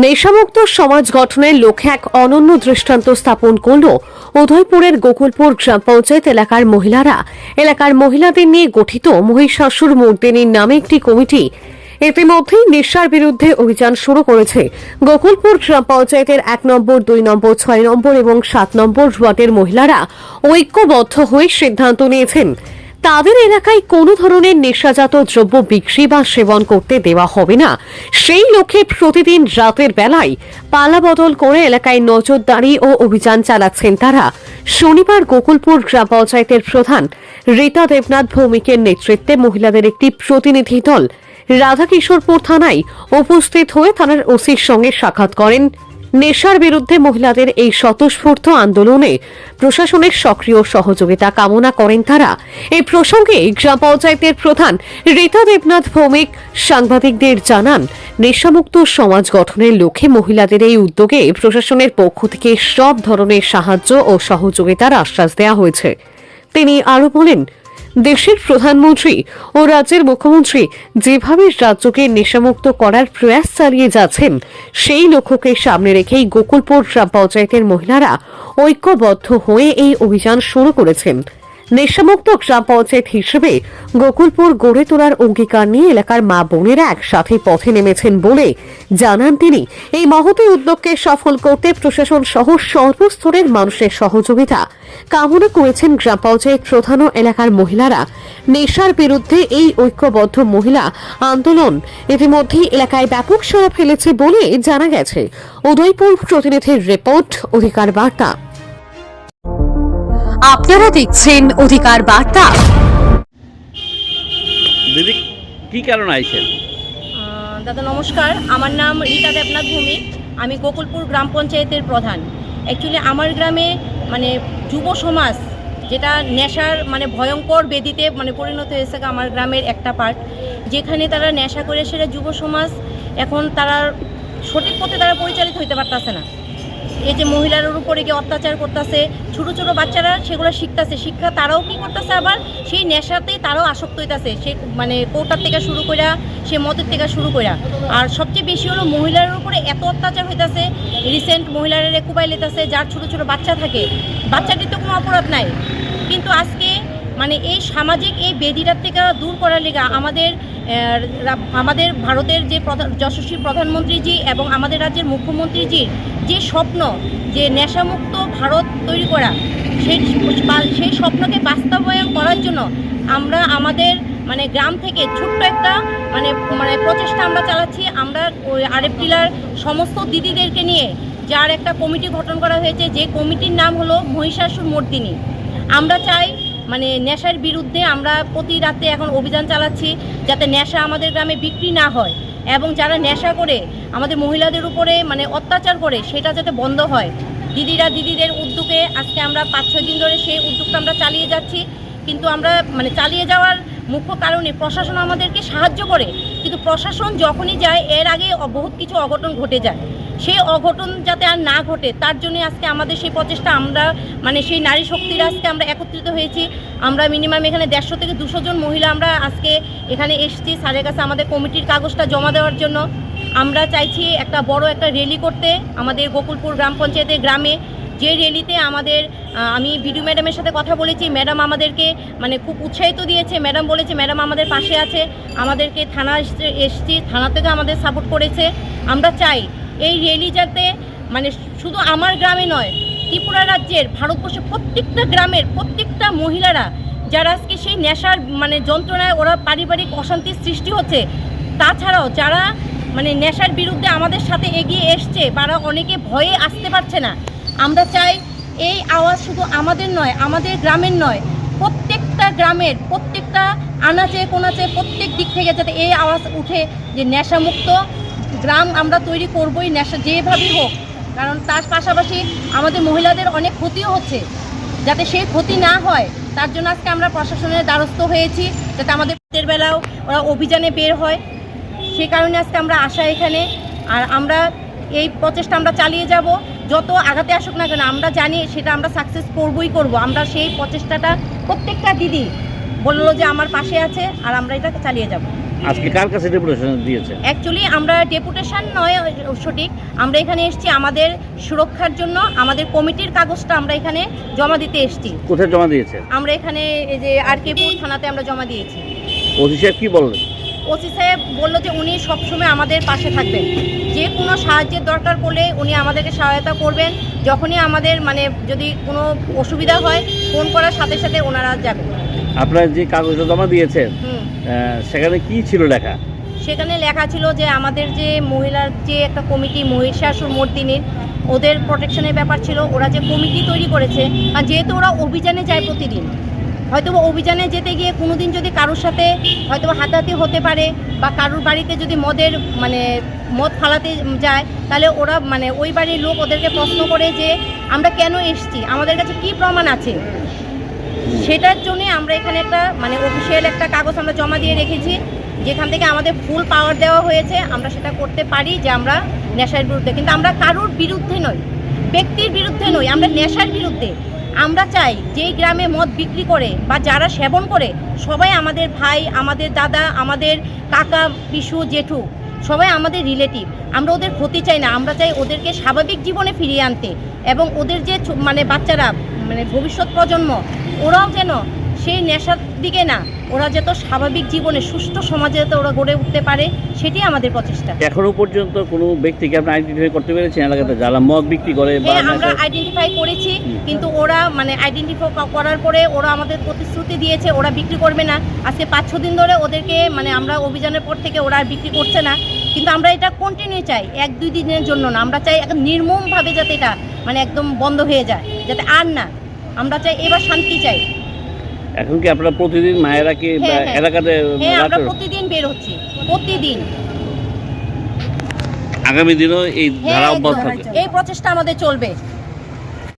নেশামুক্ত সমাজ গঠনের লক্ষ্যে এক অনন্য দৃষ্টান্ত স্থাপন করল উদয়পুরের গোকুলপুর গ্রাম পঞ্চায়েত এলাকার মহিলারা। এলাকার মহিলাদের নিয়ে গঠিত মহিষাসুর মর্দিনীর নামে একটি কমিটি ইতিমধ্যেই নেশার বিরুদ্ধে অভিযান শুরু করেছে। গোকুলপুর গ্রাম পঞ্চায়েতের এক নম্বর, দুই নম্বর, ছয় নম্বর এবং সাত নম্বর ওয়ার্ডের মহিলারা ঐক্যবদ্ধ হয়ে সিদ্ধান্ত নিয়েছেন। তাদের এলাকায় কোনো ধরনের নেশাজাত দ্রব্য বিক্রি বা সেবন করতে দেওয়া হবে না। সেই লক্ষ্যে প্রতিদিন রাতের বেলায় পালা বদল করে এলাকায় নজরদারি ও অভিযান চালাচ্ছেন তারা। শনিবার গোকুলপুর গ্রাম পঞ্চায়েতের প্রধান রীতা দেবনাথ ভৌমিকের নেতৃত্বে মহিলাদের একটি প্রতিনিধি দল রাধাকিশোরপুর থানায় উপস্থিত হয়ে থানার ওসির সঙ্গে সাক্ষাৎ করেন। নেশার বিরুদ্ধে মহিলাদের এই স্বতঃস্ফূর্ত আন্দোলনে প্রশাসনের সক্রিয় সহযোগিতা কামনা করেন তারা। এই প্রসঙ্গে গ্রাম পঞ্চায়েতের প্রধান রীতা দেবনাথ ভৌমিক সাংবাদিকদের জানান, নেশামুক্ত সমাজ গঠনের লক্ষ্যে মহিলাদের এই উদ্যোগে প্রশাসনের পক্ষ থেকে সব ধরনের সাহায্য ও সহযোগিতার আশ্বাস দেওয়া হয়েছে। তিনি আরও বলেন দেশের প্রধানমন্ত্রী ও রাজ্যের মুখ্যমন্ত্রী যেভাবে রাজ্যকে নেশামুক্ত করার প্রয়াস চালিয়ে যাচ্ছেন, সেই লক্ষ্যকে সামনে রেখেই গোকুলপুর গ্রাম পঞ্চায়েতের মহিলারা ঐক্যবদ্ধ হয়ে এই অভিযান শুরু করেছেন। নেশামুক্ত গ্রাম পঞ্চায়েত হিসেবে গোকুলপুর গড়ে তোলার অঙ্গীকার নিয়ে এলাকার মা বোনেরা একসাথে পথে নেমেছেন বলে জানান তিনি। এই মহতী উদ্যোগকে সফল করতে প্রশাসন সহ সর্বস্তরের মানুষের সহযোগিতা কামনা করেছেন গ্রাম পঞ্চায়েত প্রধান এলাকার মহিলারা। নেশার বিরুদ্ধে এই ঐক্যবদ্ধ মহিলা আন্দোলন ইতিমধ্যেই এলাকায় ব্যাপক সাড়া ফেলেছে বলে জানা গেছে। উদয়পুর প্রতিনিধির রিপোর্ট, অধিকার বার্তা। আপনারা দেখছেন অধিকার বার্তা। দিদি কি কারণ আইছেন? দাদা নমস্কার আমার নাম রীতা দেবনাথ ভৌমিক আমি গোকুলপুর গ্রাম পঞ্চায়েতের প্রধান। অ্যাকচুয়ালি আমার গ্রামে মানে যুব সমাজ যেটা নেশার মানে ভয়ঙ্কর বেদিতে মানে পরিণত হয়েছে আমার গ্রামের একটা পার্ট যেখানে তারা নেশা করে সেটা যুব সমাজ এখন তারা সঠিক পথে তারা পরিচালিত হইতে পারতেছে না। এই যে মহিলার উপরে গিয়ে অত্যাচার করতেছে, ছোট ছোট বাচ্চারা সেগুলো শিখতেছে। শিক্ষা তারাও কি করতেছে আবার? সেই নেশাতেই তারাও আসক্ত হইতাছে। সে মানে কোটার থেকে শুরু করিয়া সে মদের থেকে শুরু করিয়া আর সবচেয়ে বেশি হলো মহিলার উপরে এত অত্যাচার হইতাছে রিসেন্ট মহিলারা কুবাই লেতেছে যার ছোট ছোট বাচ্চা থাকে। বাচ্চাটির তো কোনো অপরাধ নাই। কিন্তু আজকে মানে এই সামাজিক এই বেদিটার থেকে দূর করার লেগা আমাদের আমাদের ভারতের যে প্রধান যশস্বী প্রধানমন্ত্রীজি এবং আমাদের রাজ্যের মুখ্যমন্ত্রীজির যে স্বপ্ন যে নেশামুক্ত ভারত তৈরি করা, সেই সেই স্বপ্নকে বাস্তবায়ন করার জন্য আমরা আমাদের মানে গ্রাম থেকে ছোট্ট একটা মানে মানে প্রচেষ্টা আমরা চালাচ্ছি। আমরা ওই আরএফ টিলার সমস্ত দিদিদেরকে নিয়ে যার একটা কমিটি গঠন করা হয়েছে, যে কমিটির নাম হলো মহিষাসুর মর্দিনী। আমরা চাই মানে নেশার বিরুদ্ধে আমরা প্রতি রাতে এখন অভিযান চালাচ্ছি যাতে নেশা আমাদের গ্রামে বিক্রি না হয়। এবং যারা নেশা করে, আমাদের মহিলাদের উপরে মানে অত্যাচার করে, সেটা যাতে বন্ধ হয়। দিদিরা দিদিদের উদ্যোগে আজকে আমরা পাঁচ, ছয় দিন ধরে সেই উদ্যোগটা আমরা চালিয়ে যাচ্ছি। কিন্তু আমরা মানে চালিয়ে যাওয়ার মুখ্য কারণে প্রশাসন আমাদেরকে সাহায্য করে। কিন্তু প্রশাসন যখনই যায়, এর আগে বহুত কিছু অঘটন ঘটে যায়। সেই অঘটন যাতে আর না ঘটে, তার জন্য আজকে আমাদের সেই প্রচেষ্টা, আমরা মানে সেই নারী শক্তিরা আজকে আমরা একত্রিত হয়েছি। আমরা মিনিমাম এখানে দেড়শো থেকে দুশো জন মহিলা আমরা আজকে এখানে এসেছি। স্যারের কাছে আমাদের কমিটির কাগজটা জমা দেওয়ার জন্য। আমরা চাইছি একটা বড় একটা র্যালি করতে আমাদের গোকুলপুর গ্রাম পঞ্চায়েতের গ্রামে। যে র্যালিতে আমাদের আমি বিডিও ম্যাডামের সাথে কথা বলেছি। ম্যাডাম আমাদেরকে মানে খুব উৎসাহিত দিয়েছে। ম্যাডাম বলেছে, ম্যাডাম আমাদের পাশে আছে। আমাদেরকে থানা এসছি থানা থেকে আমাদের সাপোর্ট করেছে। আমরা চাই এই র্যালি যাতে মানে শুধু আমার গ্রামে নয়, ত্রিপুরা রাজ্যের ভারতবর্ষের প্রত্যেকটা গ্রামের, প্রত্যেকটা মহিলারা যারা আজকে সেই নেশার মানে যন্ত্রণায় ওরা পারিবারিক অশান্তির সৃষ্টি হচ্ছে, তাছাড়াও যারা মানে নেশার বিরুদ্ধে আমাদের সাথে এগিয়ে এসছে, তারা অনেকে ভয়ে আসতে পারছে না। আমরা চাই এই আওয়াজ শুধু আমাদের নয়, আমাদের গ্রামের নয়, প্রত্যেকটা গ্রামের, প্রত্যেকটা আনাচে কোনাচে প্রত্যেক দিক থেকে যাতে এই আওয়াজ উঠে যে নেশামুক্ত গ্রাম আমরা তৈরি করবই, নেশা যেভাবেই হোক। কারণ তার পাশাপাশি আমাদের মহিলাদের অনেক ক্ষতিও হচ্ছে। যাতে সেই ক্ষতি না হয়, তার জন্য আজকে আমরা প্রশাসনের দ্বারস্থ হয়েছি, যাতে আমাদের রাতের বেলাও ওরা অভিযানে বের হয়। সে কারণে আজকে আমরা আসা এখানে। আর আমরা এই প্রচেষ্টা আমরা চালিয়ে যাব। যত আঘাতে আসুক না কেন, আমরা জানি সেটা আমরা সাকসেস করবই করব। আমরা সেই প্রচেষ্টাটা প্রত্যেকটা দিদি বলল যে আমার পাশে আছে, আর আমরা এটা চালিয়ে যাব। আজকে কার কাছে ডেপুটেশন দিয়েছেন অ্যাকচুয়ালি আমরা ডেপুটেশন নয় সঠিক। আমরা এখানে এসেছি আমাদের সুরক্ষার জন্য আমাদের কমিটির কাগজটা আমরা এখানে জমা দিতে এসেছি। কোথায় জমা দিয়েছেন আমরা এখানে এই যে আরকেপুর থানাতে আমরা জমা দিয়েছি। ওসি সাহেব কি বললেন? ওসি সাহেব বলল যে উনি সবসময় আমাদের পাশে থাকবেন। যে কোনো সাহায্যের দরকার পড়লে উনি আমাদেরকে সহায়তা করবেন। যখনই আমাদের মানে যদি কোনো অসুবিধা হয় ফোন করার সাথে সাথে ওনারা যাবেন আপনারা যে কাগজটা জমা দিয়েছেন সেখানে কি ছিল লেখা? সেখানে লেখা ছিল যে আমাদের যে মহিলার যে একটা কমিটি, মহিষাসুর মর্দিনীর, ওদের প্রোটেকশনের ব্যাপার ছিল। ওরা যে কমিটি তৈরি করেছে, আর যেহেতু ওরা অভিযানে যায় প্রতিদিন হয়তো অভিযানে যেতে গিয়ে কোনোদিন যদি কারোর সাথে হয়তো হাতাহাতি হতে পারে বা কারোর বাড়িতে যদি মদের মানে মদ ফালাতে যায়, তাহলে ওরা মানে ওই বাড়ির লোক ওদেরকে প্রশ্ন করে যে আমরা কেন এসছি? আমাদের কাছে কি প্রমাণ আছে? সেটার জন্য আমরা এখানে একটা মানে অফিসিয়াল একটা কাগজ আমরা জমা দিয়ে রেখেছি, যেখান থেকে আমাদের ফুল পাওয়ার দেওয়া হয়েছে, আমরা সেটা করতে পারি যে আমরা নেশার বিরুদ্ধে। কিন্তু আমরা কারোর বিরুদ্ধে নই, ব্যক্তির বিরুদ্ধে নই, আমরা নেশার বিরুদ্ধে। আমরা চাই যেই গ্রামে মদ বিক্রি করে বা যারা সেবন করে, সবাই আমাদের ভাই, আমাদের দাদা, আমাদের কাকা, পিসু, জেঠু, সবাই আমাদের রিলেটিভ আমরা ওদের ক্ষতি চাই না, আমরা চাই ওদেরকে স্বাভাবিক জীবনে ফিরিয়ে আনতে এবং ওদের যে মানে বাচ্চারা মানে ভবিষ্যৎ প্রজন্ম ওরাও যেন সেই নেশার দিকে না ওরা যত স্বাভাবিক জীবনে সুষ্ঠু সমাজে যাতে ওরা গড়ে উঠতে পারে সেটি আমাদের প্রচেষ্টা। এখনও পর্যন্ত কোনো ব্যক্তিকে আপনি আইডেন্টিফাই করতে পেরেছেন এলাকাতে? যারা মদ বিক্রি করে হ্যাঁ আমরা আইডেন্টিফাই করেছি কিন্তু ওরা মানে আইডেন্টিফাই করার পরে ওরা আমাদের প্রতিশ্রুতি দিয়েছে ওরা বিক্রি করবে না। আজকে পাঁচ ছ দিন ধরে ওদেরকে মানে আমরা অভিযানের পর থেকে ওরা আর বিক্রি করছে না। কিন্তু আমরা এটা কন্টিনিউ চাই এক দুই দিনের জন্য না। আমরা চাই একদম নির্মমভাবে যাতে এটা মানে একদম বন্ধ হয়ে যায় যাতে আর না আমরা চাই এবার শান্তি চাই। এখন কি আপনারা প্রতিদিন মায়েরা কি হ্যাঁ, হ্যাঁ। এলাকাতে হ্যাঁ আমরা প্রতিদিন বের হচ্ছি প্রতিদিন। আগামী দিনও এই ধারা অব্যাহত থাকবে। এই প্রচেষ্টা আমাদের চলবে।